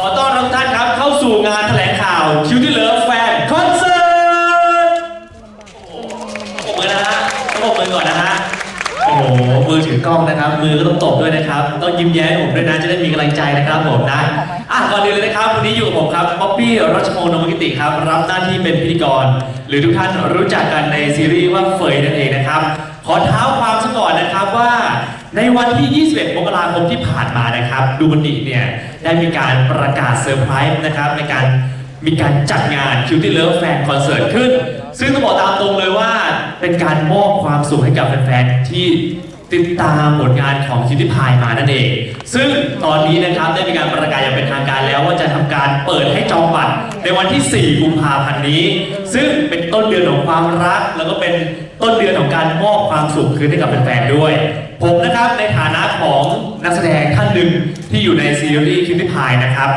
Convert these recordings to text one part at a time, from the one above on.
ขอต้อนรับทุกท่านครับเข้าสู่งานแถลงข่าวคิวที่เลิฟแฟนคอนเสิร์ตโอ้โหปรบมือนะฮะต้องปรบมือก่อนนะฮะโอ้โหมือถือกล้องนะครับ มือก็ต้องตบด้วยนะครับ ต้องยิ้มแย้มผมด้วยนะจะได้มีกำลังใจนะครับผมนะอะก่อนอื่นเลยนะครับวันนี้อยู่กับผมครับป๊อปปี้รัชพงศ์นมกิติครับ รับหน้าที่เป็นพิธีกร หรือทุกท่านรู้จักกันในซีรีส์ว่าเฟยนั่นเองนะครับขอเท้าความซะก่อนนะครับว่า ในวันที่ 21 มกราคมที่ผ่านมานะครับ ดูบันดิเนี่ย ได้มีการประกาศเซอร์ไพรส์นะครับ ในการมีการจัดงาน Cutie Love Fan Concert ขึ้น ซึ่งต้องบอกตามตรงเลยว่า เป็นการมอบความสุขให้กับแฟนๆ ที่ติดตามผลงานของ Cutie Pie มานั่นเอง ซึ่งตอนนี้นะครับได้มีการประกาศอย่างเป็นทางการแล้วว่าจะทำการเปิดให้จองบัตรในวันที่ 4 กุมภาพันธ์นี้ ซึ่งเป็นต้นเดือนของความรัก แล้วก็เป็นต้นเดือนของการมอบความสุขคืนให้กับแฟนๆด้วย ผมนะครับในฐานะของนักแสดงท่านหนึ่งที่อยู่ในซีรีส์ Cutie Pie นะครับ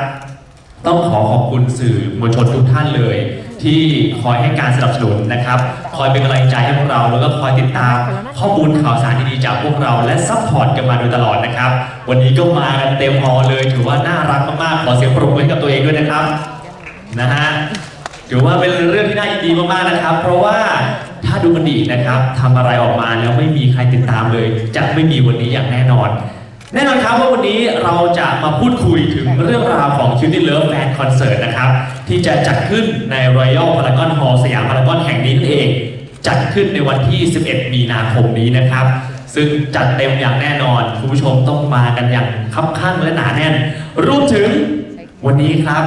ต้องขอขอบคุณสื่อมวลชนทุกท่านเลย ที่คอยให้การสนับสนุนนะครับ คอยเป็นกำลังใจให้พวกเราแล้วก็คอยติดตามข้อมูลข่าวสารดีๆจากพวกเราและซัพพอร์ตกันมาโดยตลอดนะครับ วันนี้ก็มากันเต็มฮอลเลย ถือว่าน่ารักมากๆขอเสียงปรบมือให้กับตัวเองด้วยนะครับนะฮะถือว่าเป็นเรื่องที่น่ายินดีมากๆนะครับ เพราะว่า ถ้าดูมันดีกนะครับทำอะไรออกมาแล้วไม่มีใครติดตามเลย จะไม่มีวันนี้อย่างแน่นอน แน่นอนครับว่าวันนี้เราจะมาพูดคุยถึงเรื่องราวของ Cutie Love Fan Concert นะครับ ที่จะจัดขึ้นใน Royal Paragon Hall สยามพารากอนแห่งนี้นั่นเอง จัดขึ้นในวันที่ 11 มีนาคมนี้นะครับ ซึ่งจัดเต็มอย่างแน่นอนคุณผู้ชมต้องมากันอย่างคับข้างและหนาแน่นรวมถึงวันนี้ครับ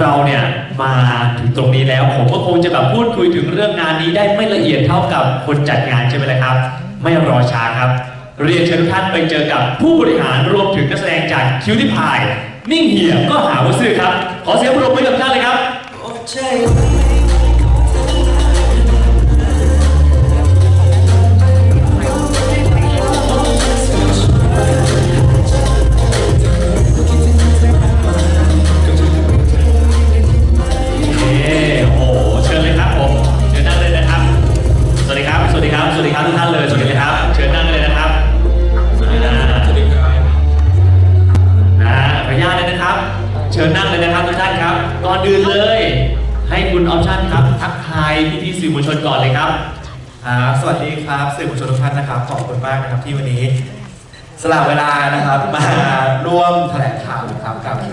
เราเนี่ย มาถึงตรงนี้แล้ว ผมก็คงจะแบบพูดคุยถึงเรื่องงานนี้ได้ไม่ละเอียดเท่ากับคนจัดงานใช่ไหมล่ะครับ ไม่รอช้าครับ เรียนเชิญทุกท่านไปเจอกับผู้บริหารรวมถึงนักแสดงจากคิวที่พาย นิ่งเหี่ยก็หาว่าซื่อครับ ขอเสียงปรบมือกับท่านเลยครับ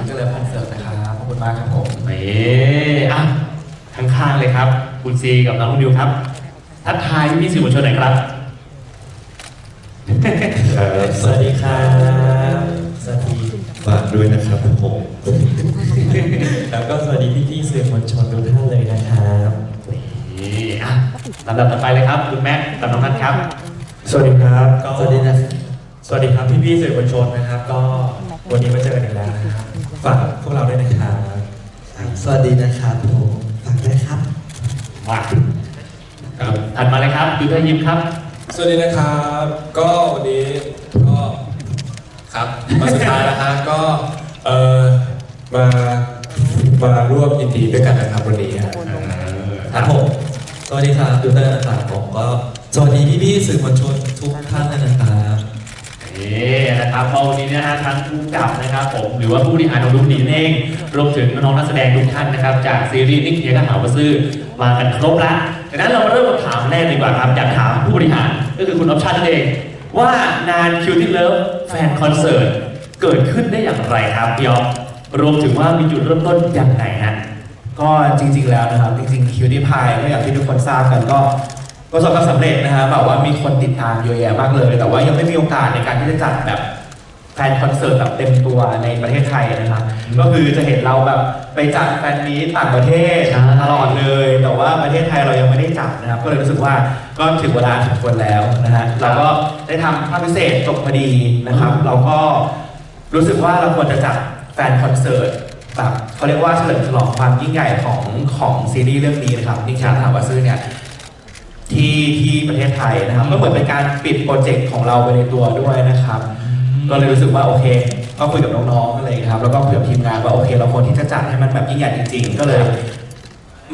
เจริญคอนเสิร์ตนะครับขอบคุณมากครับผมเอ๊อะข้างๆเลยครับ คุณซีกับน้องดิวครับ ทักทายพี่ๆสื่อมวลชนหน่อยครับ สวัสดีครับสวัสดีฝากด้วยนะครับผมแล้วก็สวัสดีพี่ๆสื่อมวลชนทุกท่านเลยนะครับนี่อะลำดับต่อไปเลยครับ คุณแม็กซ์กับน้องนัทครับ สวัสดีครับก็สวัสดีนะสวัสดีครับพี่ๆสื่อมวลชนนะครับ ก็วันนี้มาเจอกันอีกแล้วนะครับ ฝากพวกเราด้วยนะครับสวัสดีนะครับผมฝากด้วยครับมาครับถัดมาเลยครับยูเทอร์ยิมครับ สวัสดีนะครับ ก็วันนี้ก็ครับมาสุดท้ายแล้วฮะก็เออมามาร่วมยินดีด้วยกันนะครับวันนี้ฮะครับผมสวัสดีครับดูเตอร์นะครับผมก็สวัสดีพี่ๆสื่อมวลชนทุกท่านนะครับ นี่นะครับเอาวันนี้นะฮะทั้งผู้กำกับนะครับผมหรือว่าผู้บริหารของดูดีเอง รวมถึงน้องนักแสดงทุกท่านนะครับ จากซีรีส์นิ่งเทียกับหาวซื่อมากันครบล้วดังนั้นเรามาเริ่มคำถามแรกดีกว่าครับอยากถามผู้บริหารก็คือคุณออปชั่นนั่นเอง ว่างาน Cutie Love Fan Concert เกิดขึ้นได้อย่างไรครับพี่ออฟรวมถึงว่ามีจุดเริ่มต้นอย่างไรฮะก็จริงๆแล้วนะครับ จริงๆคิวดี้พายก็อย่างที่ทุกคนทราบกันก็ ประสบความสำเร็จนะฮะแบบว่ามีคนติดตามเยอะแยะมากเลย แต่ว่ายังไม่มีโอกาสในการที่จะจัดแบบแฟนคอนเสิร์ตแบบเต็มตัวในประเทศไทยนะครับ ก็คือจะเห็นเราแบบไปจัดแฟนมีตต่างประเทศใช่ตลอดเลย แต่ว่าประเทศไทยเรายังไม่ได้จัดนะครับ ก็เลยรู้สึกว่าก็ถึงเวลาสมควรแล้วนะฮะเราก็ได้ทำภาพพิเศษจบพอดีนะครับ เราก็รู้สึกว่าเราควรจะจัดแฟนคอนเสิร์ตแบบเขาเรียกว่าเฉลิมฉลองความยิ่งใหญ่ของของซีรีส์เรื่องนี้นะครับนิ่งช้างถามว่าซื้อเนี่ย ที่ที่ประเทศไทยนะครับก็เหมือนเป็นการปิดโปรเจกต์ของเราไปในตัวด้วยนะครับก็เลยรู้สึกว่าโอเค ก็คุยกับน้องๆอะไรอย่างเงี้ยครับแล้วก็คุยกับทีมงานว่าโอเค เราควรที่จะจัดให้มันแบบยิ่งใหญ่จริง ๆ ก็เลย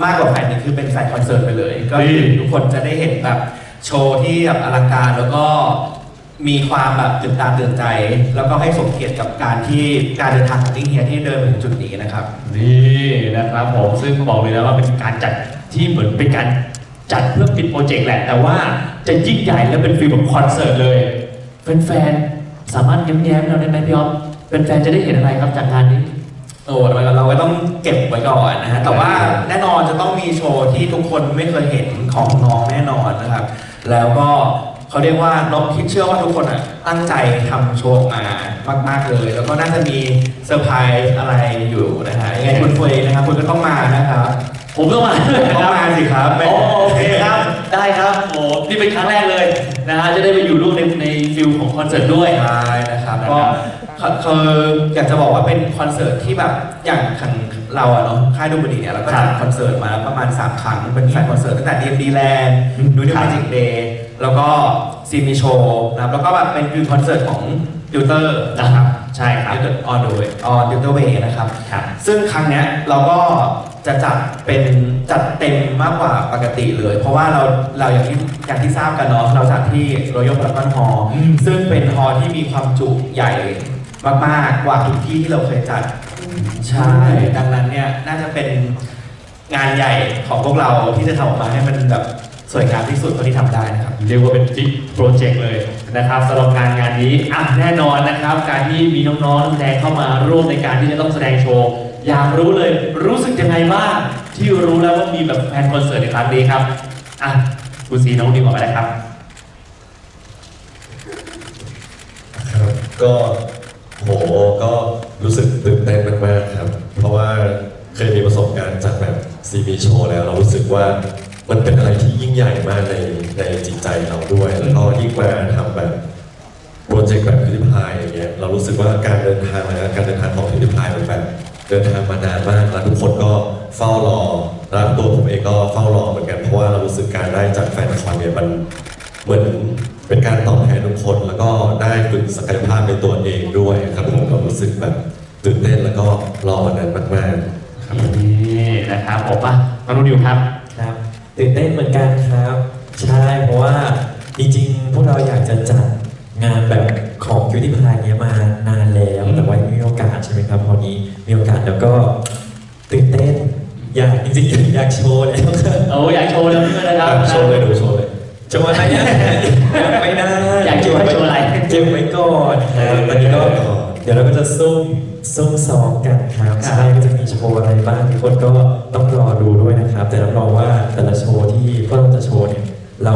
มากกว่าแฟนนี้คือเป็นแฟนคอนเสิร์ตไปเลย ก็คือทุกคนจะได้เห็นแบบโชว์ที่แบบอลังการแล้วก็มีความแบบตื่นตาตื่นใจ แล้วก็ให้สมเกียรติกับการที่การเดินทางของติ้งเฮียที่เดินมาถึงจุดนี้นะครับ นี่นะครับผมซึ่งบอกเลยนะว่าเป็นการจัดที่เหมือนเป็นการ จัดเพื่อปิดโปรเจกต์แหละ แต่ว่าจะยิ่งใหญ่และเป็นฟีลแบบคอนเสิร์ตเลยแฟนๆสามารถแย้มๆเราได้ไหมพี่อ๊อฟแฟนๆจะได้เห็นอะไรครับจากงานนี้โอ้เราเราก็ต้องเก็บไว้ก่อนนะฮะแต่ว่าแน่นอนจะต้องมีโชว์ที่ทุกคนไม่เคยเห็นของน้องแน่นอนนะครับ แล้วก็เขาเรียกว่าน้องคิดเชื่อว่าทุกคนอะตั้งใจทำโชว์ออกมามากๆเลย แล้วก็น่าจะมีเซอร์ไพรส์อะไรอยู่นะฮะยังไงคุณเฟยนะครับคุณก็ต้องมานะครับ ผมต้องมาด้วยนะต้คองรับมาสิครับโอโอเคครับ ได้ครับโอ้นี่เป็นครั้งแรกเลยนะฮะจะได้ไปอยู่ร่วมในในฟิลของคอนเสิร์ตด้วยใช่นะครับนะครับก็คืออยากจะบอกว่าเป็นคอนเสิร์ตที่แบบอย่างทางเราอะเนาะค่ายดูบันดีเนี่ยเราก็จัดคอนเสิร์ตมาประมาณ 3 ครั้งเป็นแฟนคอนเสิร์ตตั้งแต่ DMD Land ดูดิครับมาจิกเดย์แล้วก็ซีมีโชว์นะครับแล้วก็แบบเป็นฟิวคอนเสิร์ตของติวเตอร์นะครับใช่ครับติวเตอร์ออนเดอะออนติวเตอร์เวนะครับครับซึ่งครั้งเนี้ยเราก็ จะจัดเป็นจัดเต็มมากกว่าปกติเลย เพราะว่าเราเราอย่างที่อย่างที่ทราบกันเนาะเราจัดที่รอยัลพารากอนฮอลอืมซึ่งเป็นฮอลที่มีความจุใหญ่มากๆกว่าทุกที่ที่เราเคยจัดใช่ดังนั้นเนี่ยน่าจะเป็นงานใหญ่ของพวกเราที่จะทำออกมาให้มันแบบสวยงามที่สุดเท่าที่ทำได้นะครับ เรียกว่าเป็นจิ๊กโปรเจกต์เลยนะครับสำหรับงานงานนี้อะแน่นอนนะครับ การที่มีน้องๆนักแสดงเข้ามาร่วมในการที่จะต้องแสดงโชว์ อยากรู้เลยรู้สึกยังไงบ้างที่รู้แล้วว่ามีแบบแฟนคอนเสิร์ตในครั้งนี้ครับอะคุณซีน้องดีกว่าไปเลยครับ ครับก็โหก็รู้สึกตื่นเต้นมากๆครับ เพราะว่าเคยมีประสบการณ์จากแบบซีบีโชว์แล้วเรารู้สึกว่ามันเป็นอะไรที่ยิ่งใหญ่มากในในจิตใจเราด้วย แล้วก็ยิ่งมาทำแบบโปรเจกต์แบบพิพิพายอย่างเงี้ยเรารู้สึกว่าการเดินทางนะการเดินทางของพิพิพายมันแบบ เดินทางมานานมากแล้วทุกคนก็เฝ้ารอแล้วตัวผมเองก็เฝ้ารอเหมือนกันเพราะว่าเรารู้สึกการได้จากแฟนคอนเนี่ยมันเหมือนเป็นการตอบแทนทุกคนแล้วก็ได้ฝึกศักยภาพในตัวเองด้วยครับผมก็รู้สึกแบบตื่นเต้นแล้วก็รอวันนั้นมากๆครับนี่นะครับผมอะน้องนุ่นดิวครับครับ ตื่นเต้นเหมือนกันครับ ใช่เพราะว่าจริงๆพวกเราอยากจะจัดงานแบบ ของคิวตี้พายเนี้ยมานานแล้วอืมแต่ว่ายังไม่มีโอกาสใช่ไหมครับ พอนี้มีโอกาสแล้วก็ตื่นเต้นอยากจริงๆอยากโชว์แล้วครับโอ้อยากโชว์แล้วด้วยนะครับโชว์เลยดูโชว์เลยโชว์อะไรเนี่ยยังไม่ได้อยากโชว์ให้โชว์อะไรเก็บไว้ก่อนครับตอนนี้ก็เดี๋ยวเราก็จะซุ่มซุ่มซ้อมกันครับใช่ก็จะมีโชว์อะไรบ้างทุกคนก็ต้องรอดูด้วยนะครับ แต่รับรองว่าแต่ละโชว์ที่พวกเราจะโชว์เนี่ยเรา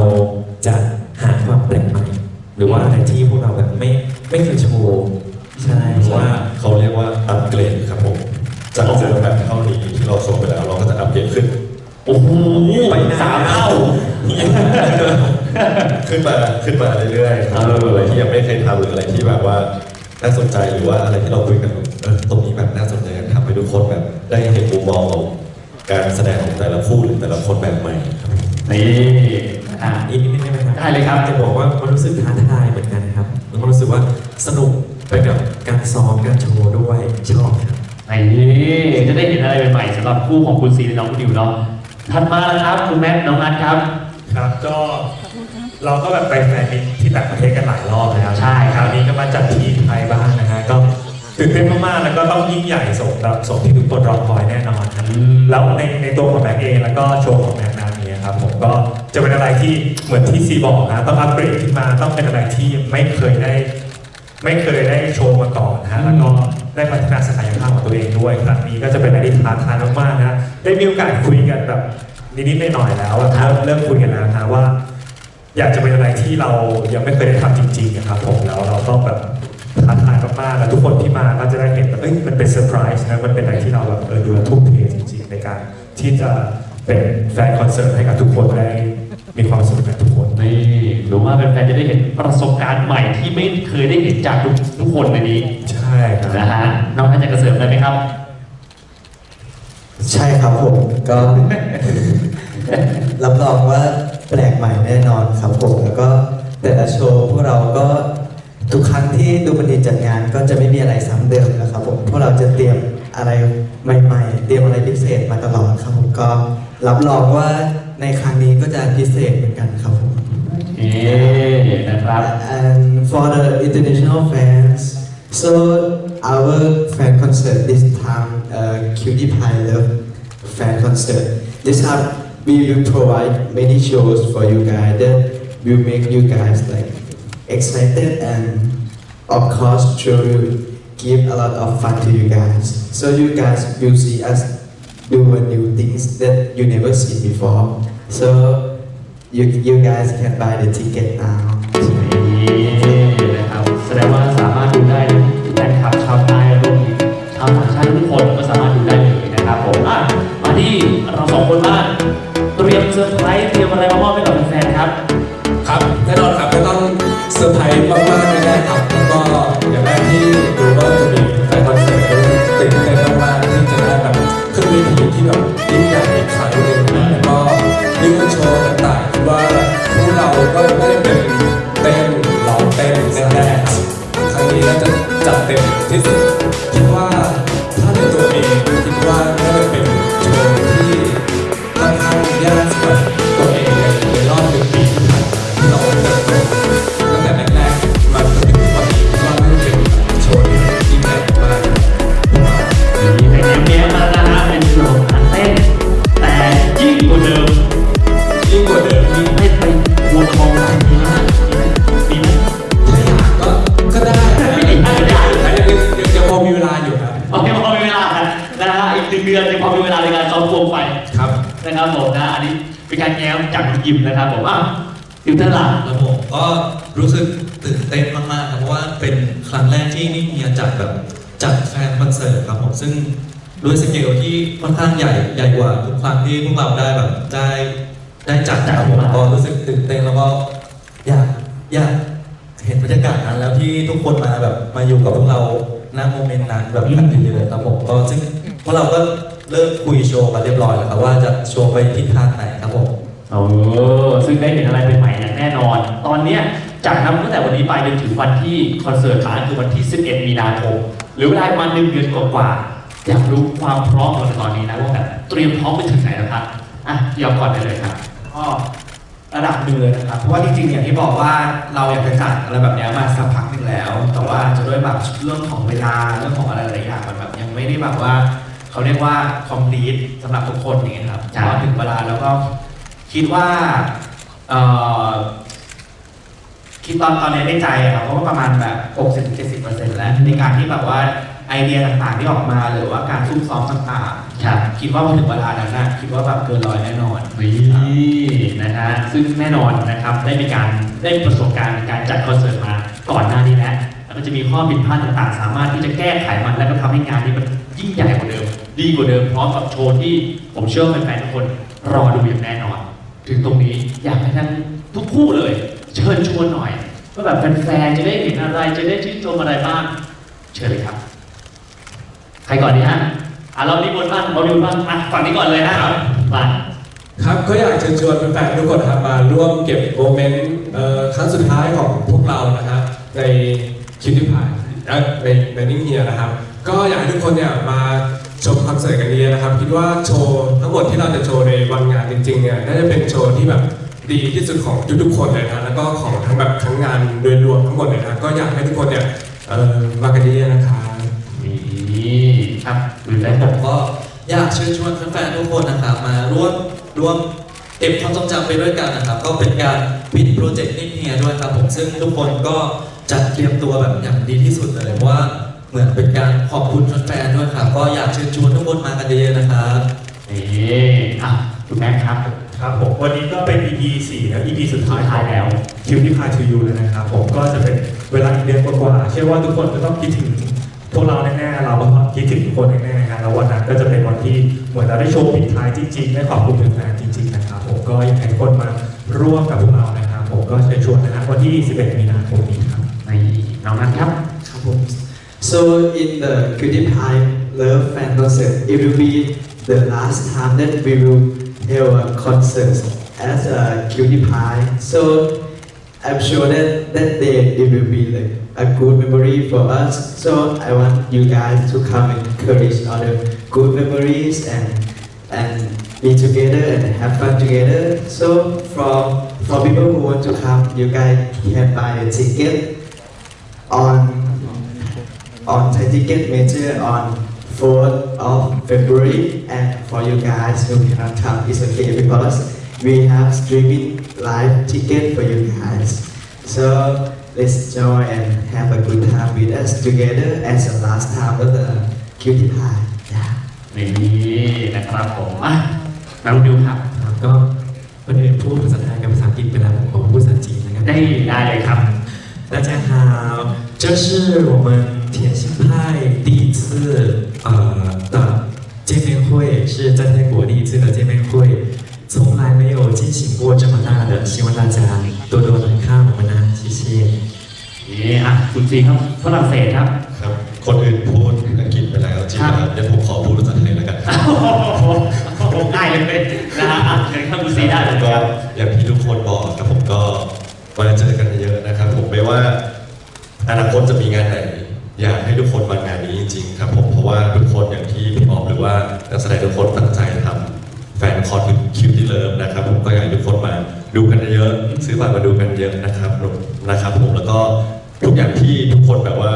มาขึ้นมาเรื่อยๆครับเออออะไรที่ยังไม่เคยทำหรืออะไรที่แบบว่าน่าสนใจหรือว่าอะไรที่เราคุยกันเออตรงนี้แบบน่าสนใจกันทำให้ทุกคนแบบได้เห็นมุมมองของการแสดงของแต่ละคู่หรือแต่ละคนแบบใหม่ครับนี่อะอีกนิดนึงได้ไหมครับได้เลยครับจะบอกว่ามันรู้สึกท้าทายเหมือนกันนะครับแล้วมันรู้สึกว่าสนุกไปกับการซ้อมการโชว์ด้วยชอบครับนี่จะได้เห็นอะไรใหม่ๆสำหรับคู่ของคุณซีและน้องคุณดิวเนาะถัดมาแล้วครับคุณแม็กน้องนัทครับ ครับก็ เราก็แบบไปแฟนมิตที่ต่างประเทศกันหลายรอบแล้วใช่คราวนี้ก็มาจัดที่ไทยบ้างนะฮะก็ตื่นเต้นมากๆแล้วก็ต้องยิ่งใหญ่สมรับสมที่ทุกคนรอคอยแน่นอนครับแล้วในในตัวของแม็กเองแล้วก็โชว์ของแม็กนานี้ครับผมก็จะเป็นอะไรที่เหมือนที่ซีบอกนะต้องอัปเกรดขึ้นมาต้องเป็นอะไรที่ไม่เคยได้ ไม่เคยได้โชว์มาก่อนนะฮะแล้วก็ได้พัฒนาศักยภาพของตัวเองด้วยครั้งนี้ก็จะเป็นอะไรที่ท้าทายมากๆนะได้มีโอกาสคุยกันแบบนิดๆหน่อยๆแล้วอะครับเริ่มคุยกันแล้วนะว่า อยากจะเป็นอะไรที่เรายังไม่เคยได้ทำจริงๆนะครับผมแล้วเราต้องแบบท้าทายมากๆแล้วทุกคนที่มาก็จะได้เห็นแบบเอ้ยมันเป็นเซอร์ไพรส์นะมันเป็นอะไรที่เราแบบเออดูแล้วทุ่มเทจริงๆ ในการที่จะเป็นแฟนคอนเสิร์ตให้กับทุกคนได้มีความสุขกันทุกคนนี่หรือว่าแฟนๆจะได้เห็นประสบการณ์ใหม่ที่ไม่เคยได้เห็นจากทุกทุกคนในนี้ใช่ครับนะฮะน้องนัทจะกระเสริมอะไรไหมครับ ใช่ครับผมก็รับรองว่า แปลกใหม่แน่นอนครับผมแล้วก็แต่ละโชว์พวกเราก็ทุกครั้งที่ดูบันดีจัดงานก็จะไม่มีอะไรซ้ำเดิมนะครับผมพวกเราจะเตรียมอะไรใหม่ๆ เตรียมอะไรพิเศษมาตลอดครับผมก็รับรองว่าในครั้งนี้ก็จะพิเศษเหมือนกันครับผมโอเคนี่นะครับ And for the international fans, so our fan concert this time, uh, Cutie Pie Love fan concert. This time we will provide many shows for you guys that will make you guys like excited and of course sure will give a lot of fun to you guys. So you guys will see us do a new things that you never seen before. So you you guys can buy the ticket now. นี่นะครับแสดงว่า เต สึกตื่นเต้นมากๆครับเพราะว่าเป็นครั้งแรกที่นี่เฮีจัดแบบจัดแฟนคอนเสิร์ตครับผมซึ่งด้วยสเกลที่ค่อนข้างใหญ่ใหญ่กว่าทุกครั้งที่พวกเราได้แบบได้ได้จัดครับผมก็รู้สึกตื่นเต้นแล้วก็อยากอยากเห็นบรรยากาศนั้นแล้วที่ทุกคนมาแบบมาอยู่กับพวกเราณโมเมนต์นั้นแบบกันเยอะๆครับผมก็ซึ่งพวกเราก็เริ่มคุยโชว์กันเรียบร้อยแล้วครับว่าจะโชว์ไปทิศทางไหนครับผมเออซึ่งได้เห็นอะไรใหม่ๆอย่างแน่นอน ตอนเนี้ย จากนับตั้งแต่วันนี้ไปจนถึงวันที่คอนเสิร์ตมาคือวันที่ 11 มีนาคม หรือเวลาประมาณหนึ่งเดือนกว่าๆอยากรู้ความพร้อมของเราตอนนี้นะว่าแบบเตรียมพร้อมไปถึงไหนแล้วครับอะยอมก่อนได้เลยครับก็ระดับหนึ่งเลยนะครับ เพราะว่าจริงๆอย่างที่บอกว่าเราอยากจะจัดอะไรแบบเนี้ยมาสักพักหนึ่งแล้ว แต่ว่าจะด้วยแบบเรื่องของเวลาเรื่องของอะไรหลายๆอย่างมันแบบยังไม่ได้แบบว่าเขาเรียกว่า complete สำหรับทุกคนอย่างเงี้ยครับใช่พอถึงเวลาแล้วก็คิดว่าเอ่อ คิดตอนตอนนี้ในใจอะครับเพราะว่าประมาณแบบ60-70%แล้วในการที่แบบว่าไอเดียต่างๆที่ออกมาหรือว่าการซุ่มซ้อมต่างๆครับคิดว่าพอถึงเวลานั้นนะคิดว่าแบบเกินร้อยแน่นอนนี่นะฮะซึ่งแน่นอนนะครับได้มีการได้ประสบการณ์ในการจัดคอนเสิร์ตมาก่อนหน้านี้แล้วแล้วก็จะมีข้อผิดพลาดต่างๆ สามารถที่จะแก้ไขมันและก็ทำให้งานนี้มันยิ่งใหญ่กว่าเดิม ดีกว่าเดิมพร้อมกับโชว์ที่ผมเชื่อว่าแฟนๆทุกคนรอดูอย่างแน่นอน ถึงตรงนี้อยากให้ทั้งทุกคู่เลย เชิญชวนหน่อยว่าแบบแฟนๆจะได้เห็นอะไรจะได้ชื่นชมอะไรบ้าง เชิญเลยครับ ใครก่อนดีฮะอะเราดีบนบ้างเราดีบนบ้างอะฝั่งนี้ก่อนเลยฮะมาครับก็อยากเชิญชวนแฟนๆทุกคนนะครับมาร่วมเก็บโมเมนต์เอ่อครั้งสุดท้ายของพวกเรานะฮะในคิวที่ผ่านและในในนิ่งเฮียนะครับ ก็อยากให้ทุกคนเนี่ยมาชมคอนเสิร์ตกันเยอะนะครับ คิดว่าโชว์ทั้งหมดที่เราจะโชว์ในวันงานจริงๆเนี่ยน่าจะเป็นโชว์ที่แบบ ดีที่สุดของทุกๆคนเลยนะแล้วก็ของทั้งแบบทั้งงานโดยรวมทั้งหมดเลยนะก็อยากให้ทุกคนเนี่ยเอ่อมากันเยอะๆนะครับนี่ครับดูแลและผผมมก็อยากเชิญชวนแฟนๆทุกคนนะครับมาร่วมร่วมเก็บความทรงจำไปด้วยกันนะครับ ก็เป็นการปิดโปรเจกต์นิ่เฮียด้วยครับผมซึ่งทุกคนก็จัดเตรียมตัวแบบอย่างดีที่สุดเลยเพราะว่าเหมือนเป็นการขอบคุณแฟนๆด้วยครับก็อยากเชิญชวนทุกคนมากันเยอะๆนะครับนี่อะคุณแม็กครับ ครับผมวันนี้ก็เป็น EP 4แล้ว EP สุดท้ายสุดท้ายแล้วคิวที่พาทูยูแล้วนะครับผมก็จะเป็นเวลาอีกเดือนกว่าๆเชื่อว่าทุกคนก็ต้องคิดถึงพวกเราแน่ๆเราก็คิดถึงทุกคนแน่ๆครับแล้ววันนั้นก็จะเป็นวันที่เหมือนเราได้โชว์ปิดท้ายจริงๆได้ขอบคุณแฟนๆจริงๆนะครับผมก็อยากให้ทุกคนมาร่วมกับพวกเรานะครับผมก็เชิญชวนนะครับวันที่ 11 มีนาคมนี้ครับในน้องนัทครับ So in the Cutie Pie Love Fan Concert, it will be the last time that we will have a concert as a Cutie uh, Pie. So I'm sure that that day it will be like a good memory for us. So I want you guys to come and encourage other good memories and and be together and have fun together. So from for people who want to come, you guys can buy a ticket on on Thai Ticket Major on 4th of February. And for you guys who cannot come, it's okay because we have streaming live ticket for you guys. So let's join and have a good time with us together as the last time of the cutie pie. Yeah. นี่นะครับผมอ่ะมาดูครับ ครับก็คนอื่นพูดภาษาไทยกับภาษาอังกฤษไปแล้วผมขอพูดภาษาจีนนะครับ ได้ได้เลยครับ 大家好，这是我们甜心派第一次 呃的见面会，是在泰国第一次的见面会，从来没有进行过这么大的，希望大家多多来看我们呢，谢谢。 นี่อ่ะคุณซีครับฝรั่งเศสครับ ครับ คนอื่นพูดอังกฤษไปแล้วจริงนะครับเดี๋ยวผมขอพูดภาษาไทยแล้วกัน ง่ายเลยนะฮะอ่ะเชิญครับคุณซีได้เลย ก็ ครับ อย่างที่ทุกคนบอกครับผมก็มาเจอกันเยอะนะครับ ผมไม่ว่าอนาคตจะมีงานไหน อยากให้ทุกคนมางานนี้จริงๆครับผมเพราะว่าทุกคนอย่างที่พี่ออมหรือว่านักแสดงทุกคนตั้งใจทำแฟนคอนคิวที่เลิฟนะครับผมก็อยากให้ทุกคนมาดูกันเยอะซื้อบัตรมาดูกันเยอะนะครับนะครับผมแล้วก็ทุกอย่างที่ทุกคนแบบว่า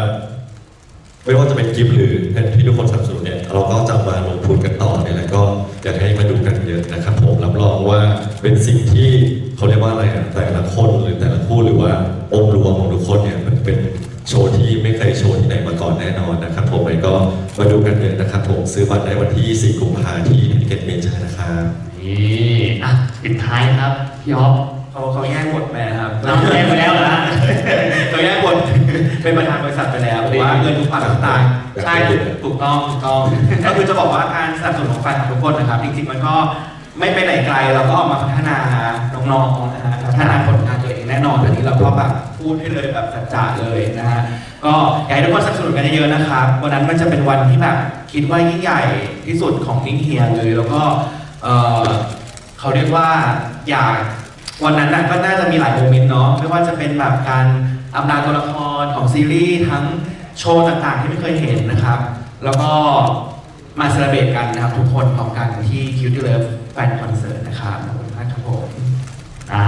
ไม่ว่าจะเป็นกิฟต์หรือเงินที่ทุกคนสนับสนุนเนี่ยเราก็จะมาลงทุนกันต่อเนี่ยแหละก็อยากให้มาดูกันเยอะนะครับ ผมรับรองว่าเป็นสิ่งที่เขาเรียกว่าอะไรอะแต่ละคนหรือแต่ละคู่หรือว่าองค์รวมของทุกคนเนี่ยมันเป็น โชว์ที่ไม่เคยโชว์ที่ไหนมาก่อนแน่นอนนะครับ ผมเลยก็มาดูกันเยอะนะครับ ผมซื้อบัตรได้วันที่ 4 กุมภาพันธ์ที่ทิเก็ตเมเจอร์นะครับนี่อะปิดท้ายครับพี่ออฟเขาเขาแยกบทไปนะครับเราแจ้งไปแล้วเหรอฮะเขาแยกบทเป็นประธานบริษัทไปแล้วหรือว่าเงินทุกบาททุกสตางค์ใช่ถูกต้องถูกต้องก็คือจะบอกว่าการสนับสนุนของแฟนของทุกคนนะครับจริงๆมันก็ไม่ไปไหนไกลเราก็ออกมาพัฒนาน้องๆนะฮะพัฒนาผลงานตัวเองแน่นอนอันนี้เราก็แบบ พูดให้เลยแบบสัจจะเลยนะฮะก็อยากให้ทุกคนสนับสนุนกันเยอะๆนะครับวันนั้นมันจะเป็นวันที่แบบคิดว่ายิ่งใหญ่ที่สุดของนิ่งเฮียเลย แล้วก็เออเขาเรียกว่าอยากวันนั้นน่ะก็น่าจะมีหลายโมเมนต์เนาะไม่ว่าจะเป็นแบบการอำลาตัวละครของซีรีส์ทั้งโชว์ต่างๆที่ไม่เคยเห็นนะครับ แล้วก็มาเซอร์เบตกันนะครับทุกคนพร้อมกันที่ Cutie Love Fan Concert นะครับขอบคุณมากครับผม อ่า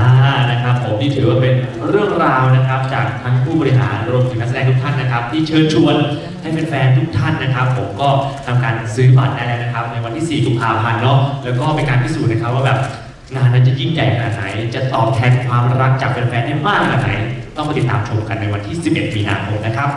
นะครับผมนี่ถือว่าเป็นเรื่องราวนะครับจากทั้งผู้บริหารรวมถึงนักแสดงทุกท่านนะครับ ที่เชิญชวนให้แฟนๆทุกท่านนะครับ ผมก็ทำการซื้อบัตรได้แล้วนะครับ ในวันที่ 4 กุมภาพันธ์เนาะแล้วก็เป็นการพิสูจน์นะครับว่าแบบงานนั้นจะยิ่งใหญ่ขนาดไหน จะตอบแทนความรักจากแฟนๆได้มากขนาดไหน ต้องมาติดตามชมกันในวันที่ 11 มีนาคมนะครับ